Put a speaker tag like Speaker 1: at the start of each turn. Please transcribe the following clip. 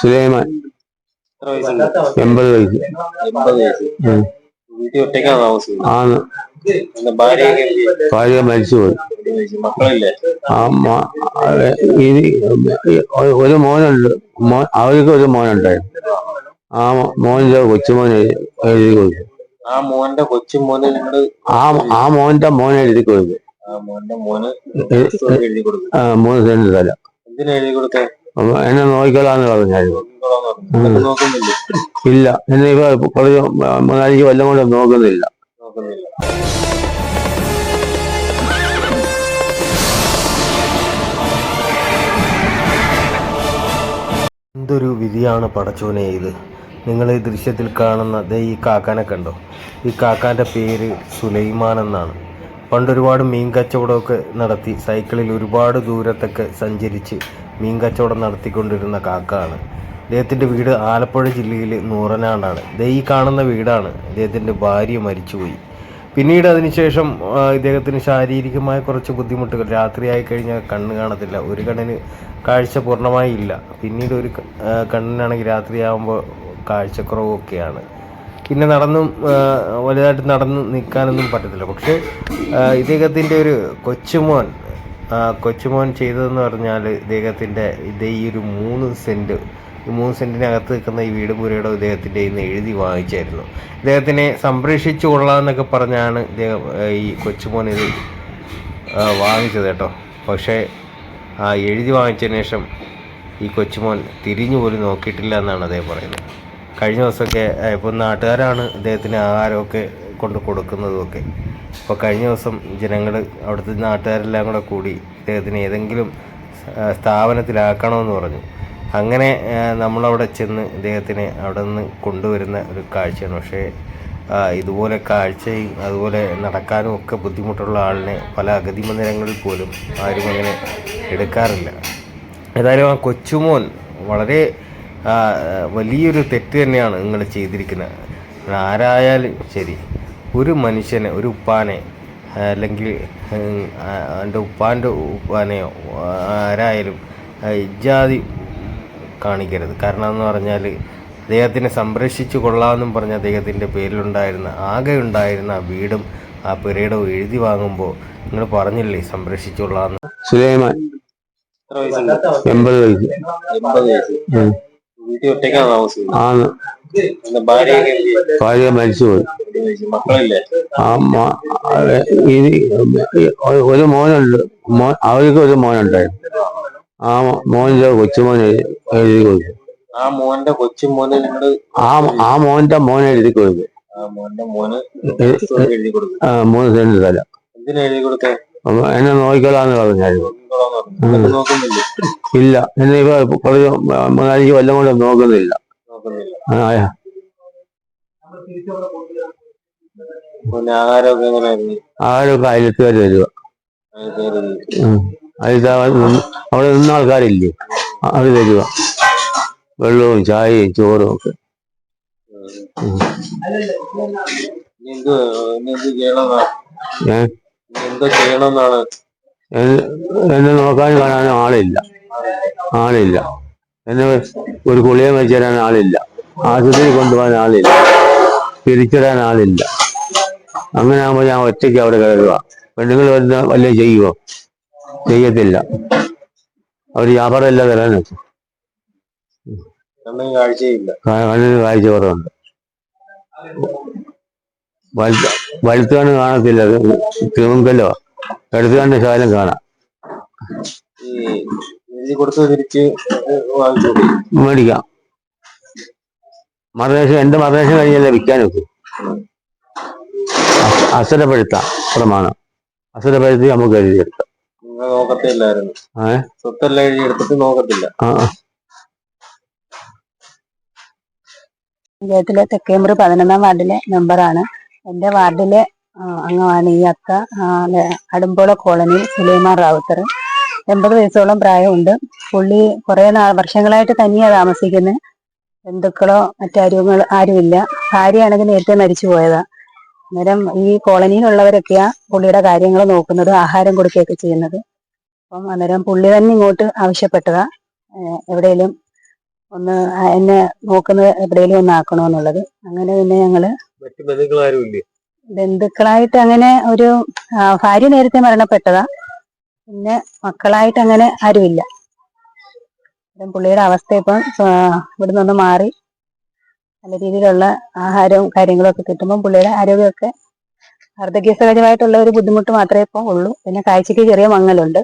Speaker 1: സുലൈമാൻ. എൺപത് വയസ്സ്. ആണ്? ഭാര്യ മരിച്ചുപോയി ഒരു മോനുണ്ട്. മോൻ അവർക്ക് ഒരു മോനുണ്ടായിരുന്നു. ആ മോന്റെ കൊച്ചുമോൻ എഴുതി കൊടുത്തു.
Speaker 2: ആ മോന്റെ കൊച്ചുമോനെ
Speaker 1: ആ ആ മോന്റെ മോൻ എഴുതി കൊടുത്തു. മൂന്ന് സെന്റ് സ്ഥലം
Speaker 2: എന്തിനാ എഴുതി കൊടുത്തേ?
Speaker 1: എന്നെ പറഞ്ഞായിരുന്നു
Speaker 2: നോക്കിക്കോളാന്ന് പറഞ്ഞു. എന്നിട്ട് നോക്കുന്നില്ല
Speaker 1: ഇല്ല. എന്നെ ഇപ്പൊ കുറച്ച് മൂന്നാലഞ്ച് കൊല്ലം കൊണ്ട് നോക്കുന്നില്ല.
Speaker 3: എന്തൊരു വിധിയാണ് പടച്ചോനെ ഇത്? നിങ്ങൾ ഈ ദൃശ്യത്തിൽ കാണുന്ന ഈ കാക്കാനെ കണ്ടോ? ഈ കാക്കാന്റെ പേര് സുലൈമാൻ എന്നാണ്. പണ്ടൊരുപാട് മീൻ കച്ചവടമൊക്കെ നടത്തി സൈക്കിളിൽ ഒരുപാട് ദൂരത്തൊക്കെ സഞ്ചരിച്ച് മീൻ കച്ചവടം നടത്തിക്കൊണ്ടിരുന്ന കാക്കാണ് ഇദ്ദേഹത്തിന്റെ വീട് ആലപ്പുഴ ജില്ലയിൽ നൂറനാടാണ്. ദേ ഈ കാണുന്ന വീടാണ് ഇദ്ദേഹത്തിന്റെ ഭാര്യ മരിച്ചുപോയി. പിന്നീട് അതിനുശേഷം ഇദ്ദേഹത്തിന് ശാരീരികമായ കുറച്ച് ബുദ്ധിമുട്ടുകൾ. രാത്രിയായി കഴിഞ്ഞാൽ കണ്ണ് കാണത്തില്ല. ഒരു കണ്ണിന് കാഴ്ച പൂർണമായി ഇല്ല. പിന്നീട് ഒരു കണ്ണിനാണെങ്കിൽ രാത്രിയാകുമ്പോൾ കാഴ്ചക്കുറവൊക്കെയാണ്. പിന്നെ നടന്നും വലുതായിട്ട് നടന്ന് നിൽക്കാനൊന്നും പറ്റത്തില്ല. പക്ഷേ ഇദ്ദേഹത്തിന്റെ ഒരു കൊച്ചുമോൻ കൊച്ചുമോൻ ചെയ്തതെന്ന് പറഞ്ഞാൽ ഇദ്ദേഹത്തിന്റെ ഇതേ ഈ ഒരു മൂന്ന് സെന്റ് ഈ മൂന്ന് സെന്റിനകത്ത് നിൽക്കുന്ന ഈ വീട് പുരയുടെ ഇദ്ദേഹത്തിന്റെ ഇന്ന് എഴുതി വാങ്ങിച്ചായിരുന്നു. ഇദ്ദേഹത്തിനെ സംരക്ഷിച്ചു കൊള്ളാമെന്നൊക്കെ പറഞ്ഞാണ് ഇദ്ദേഹം ഈ കൊച്ചുമോൻ ഇത് വാങ്ങിച്ചത് കേട്ടോ. പക്ഷേ ആ എഴുതി വാങ്ങിച്ചതിന് ശേഷം ഈ കൊച്ചുമോൻ തിരിഞ്ഞു പോലും നോക്കിയിട്ടില്ല എന്നാണ് അദ്ദേഹം പറയുന്നത്. കഴിഞ്ഞ ദിവസമൊക്കെ ഇപ്പോൾ നാട്ടുകാരാണ് ഇദ്ദേഹത്തിന് ആഹാരമൊക്കെ കൊണ്ട് കൊടുക്കുന്നതുമൊക്കെ അപ്പോൾ കഴിഞ്ഞ ദിവസം ജനങ്ങൾ അവിടുത്തെ നാട്ടുകാരെല്ലാം കൂടെ കൂടി ഇദ്ദേഹത്തിന് ഏതെങ്കിലും സ്ഥാപനത്തിലാക്കണമെന്ന് പറഞ്ഞു. അങ്ങനെ നമ്മളവിടെ ചെന്ന് ഇദ്ദേഹത്തിനെ അവിടെ നിന്ന് കൊണ്ടുവരുന്ന ഒരു കാഴ്ചയാണ്. പക്ഷേ ഇതുപോലെ കാഴ്ചയും അതുപോലെ നടക്കാനും ഒക്കെ ബുദ്ധിമുട്ടുള്ള ആളിനെ പല അഗതി മന്ദിരങ്ങളിൽ പോലും ആരും അങ്ങനെ എടുക്കാറില്ല. ഏതായാലും ആ കൊച്ചുമോൻ വളരെ വലിയൊരു തെറ്റ് തന്നെയാണ് നിങ്ങൾ ചെയ്തിരിക്കുന്നത്. ആരായാലും ശരി. ഒരു മനുഷ്യനെ ഒരു ഉപ്പാനെ അല്ലെങ്കിൽ എന്റെ ഉപ്പാന്റെ ഉപ്പാനെയോ ആരായാലും ഇജാതി കാണിക്കരുത്. കാരണം എന്ന് പറഞ്ഞാൽ അദ്ദേഹത്തിനെ സംരക്ഷിച്ചു കൊള്ളാമെന്നും പറഞ്ഞ് അദ്ദേഹത്തിന്റെ പേരിലുണ്ടായിരുന്ന ആകെ ഉണ്ടായിരുന്ന ആ വീടും ആ പെരേടവും എഴുതി വാങ്ങുമ്പോൾ നിങ്ങൾ പറഞ്ഞില്ലേ സംരക്ഷിച്ചു കൊള്ളാമെന്ന്?
Speaker 1: സുലൈമാൻ. എൺപത് വയസ്സ്.
Speaker 2: വീട്ടിൽ ഒറ്റയ്ക്കാണ് താമസിക്കുന്നത്?
Speaker 1: ഭാര്യ മരിച്ചുപോയി. ഒരു മോനുണ്ട്. മോൻ അവർക്ക് ഒരു മോനുണ്ടായിരുന്നു. ആ മോന്റെ കൊച്ചുമോൻ എഴുതി കൊടുത്തു.
Speaker 2: ആ മോന്റെ കൊച്ചുമോനെ
Speaker 1: ആ ആ മോന്റെ മോൻ എഴുതി കൊടുത്തു.
Speaker 2: കൊടുക്കും
Speaker 1: മൂന്ന് സെന്റ് സ്ഥലം അപ്പൊ എന്നെ പറഞ്ഞായിരുന്നു
Speaker 2: നോക്കിക്കോളാന്ന് പറഞ്ഞു. നോക്കുന്നില്ല?
Speaker 1: ഇല്ല എന്നെ ഇപ്പൊ കുറച്ച് മൂന്നാലഞ്ച് കൊല്ലം കൊണ്ട് നോക്കുന്നില്ല.
Speaker 2: നോക്കുന്നില്ല.
Speaker 1: ആ,
Speaker 2: പിന്നെ ആഹാരമൊക്കെ എങ്ങനെയായിരുന്നു?
Speaker 1: തരുക അവിടെ നിന്ന ആൾക്കാരില്ലേ? അത് തരുക വെള്ളവും ചായയും ചോറും ഒക്കെ. എന്നെ- നോക്കാനും കാണാനും ആളില്ല. ആളില്ല. എന്നെ ഒരു കുളിയെ വെച്ചു തരാൻ ആളില്ല. ആശുപത്രി കൊണ്ടുപോകാൻ ആളില്ല. തിരിച്ചിടാൻ ആളില്ല. അങ്ങനെ ആകുമ്പോൾ ഞാൻ ഒറ്റയ്ക്ക് അവിടെ കിടക്കുക പെണ്ണുങ്ങൾ വരുന്ന വല്ലതും ചെയ്യുമോ ചെയ്യത്തില്ല. അവർ വ്യാപാരമല്ല തരാൻ വെച്ചു
Speaker 2: കണ്ണിന്
Speaker 1: കാഴ്ച കുറവുണ്ട്. വലുത്ത വലുത്തുകണ്ണ് കാണത്തില്ല. തിമുങ്കലോ എടുത്തുകണ്ണ് ശാലം കാണാം. മേടിക്കാം. മറുദേശം എന്റെ മറുദേശം കഴിഞ്ഞല്ലേ വിൽക്കാൻ വെക്കും അസുരപ്പെടുത്താം പ്രമാണം. അസുരപ്പെടുത്തി നമുക്ക് എഴുതിയെടുക്കാം.
Speaker 2: നോക്കത്തില്ലായിരുന്നു. സ്വത്തെല്ലാം നോക്കത്തില്ല.
Speaker 4: പഞ്ചായത്തിലെ തെക്കേമ്പ്ര പതിനൊന്നാം വാർഡിലെ മെമ്പറാണ്. എന്റെ വാർഡിലെ അംഗമാണ് ഈ അക്ക അടുമ്പോള കോളനി സുലൈമാൻ റാവുത്തർ. എൺപത് വയസ്സോളം പ്രായമുണ്ട്. പുള്ളി കുറെ നാ വർഷങ്ങളായിട്ട് തനിയാണ് താമസിക്കുന്നത് ബന്ധുക്കളോ മറ്റാരും ആരുമില്ല. ഭാര്യയാണെങ്കിൽ നേരത്തെ മരിച്ചു പോയതാ അന്നേരം ഈ കോളനിയിലുള്ളവരൊക്കെയാ പുള്ളിയുടെ കാര്യങ്ങൾ നോക്കുന്നത് ആഹാരം കൊടുക്കുകയൊക്കെ ചെയ്യുന്നത്. അപ്പം അന്നേരം പുള്ളി തന്നെ ഇങ്ങോട്ട് ആവശ്യപ്പെട്ടതാ. എവിടെയെങ്കിലും ഒന്ന് എന്നെ നോക്കുന്നത് എവിടെയെങ്കിലും ഒന്ന് ആക്കണമെന്നുള്ളത് അങ്ങനെ പിന്നെ
Speaker 2: ഞങ്ങൾ
Speaker 4: ബന്ധുക്കളായിട്ട് അങ്ങനെ ഒരു ഭാര്യ നേരത്തെ മരണപ്പെട്ടതാ. പിന്നെ മക്കളായിട്ട് അങ്ങനെ ആരുമില്ല. പുള്ളിയുടെ അവസ്ഥ ഇപ്പം ഇവിടുന്ന് ഇവിടെ മാറി. നല്ല രീതിയിലുള്ള ആഹാരവും കാര്യങ്ങളും ഒക്കെ കിട്ടുമ്പോൾ പുള്ളിയുടെ ആരോഗ്യമൊക്കെ വാർദ്ധക്യ സഹജമായിട്ടുള്ള ഒരു ബുദ്ധിമുട്ട് മാത്രമേ ഇപ്പോൾ ഉള്ളൂ. പിന്നെ കാഴ്ചക്ക് ചെറിയ മങ്ങലുണ്ട്.